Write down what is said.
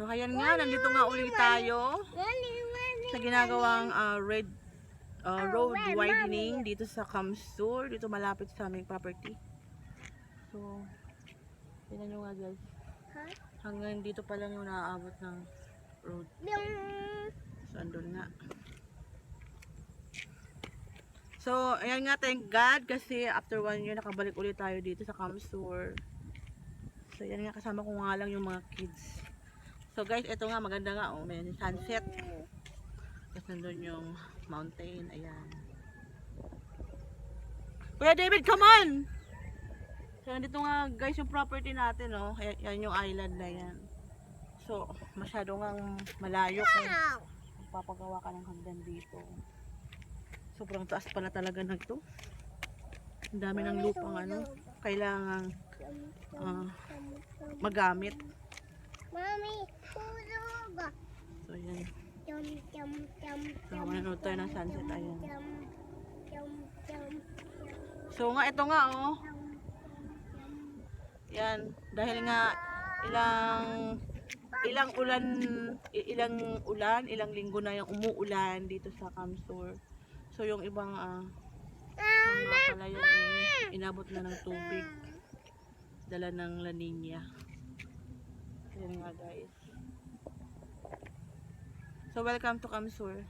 So, ayan nga, nandito nga ulit tayo sa ginagawang ah, red ah, road widening dito sa Kamsur, dito malapit sa aming property. So, tingnan nyo nga guys. Hanggang dito pa lang yung naaabot ng road. So, andun nga. So, ayan nga, thank God kasi after one year nakabalik ulit tayo dito sa Kamsur. So, ayan nga, kasama ko nga lang yung mga kids. So, guys, ito nga, maganda nga, oh, may sunset. Tapos nandun yung mountain, ayan. Kuya David, come on! So, nandito nga, guys, yung property natin, oh. Yan yung island na yan. So, masyado nga malayo kung papagawa ka ng hagdan dito. Sobrang taas pala talaga na ito. Ang dami ng lupang ano, kailangan ah, magamit. So, yan. Jum, jum, jum, So, manonood tayo ng sunset, ayan. So, nga, ito nga, oh. Yan, dahil nga ilang ilang ulan ilang ulan, ilang linggo na yung umuulan dito sa Kamsur. So yung ibang ah, mga palayan eh, inabot na ng tubig. Dala ng La Nina. Yan nga guys. So welcome to Kamsur.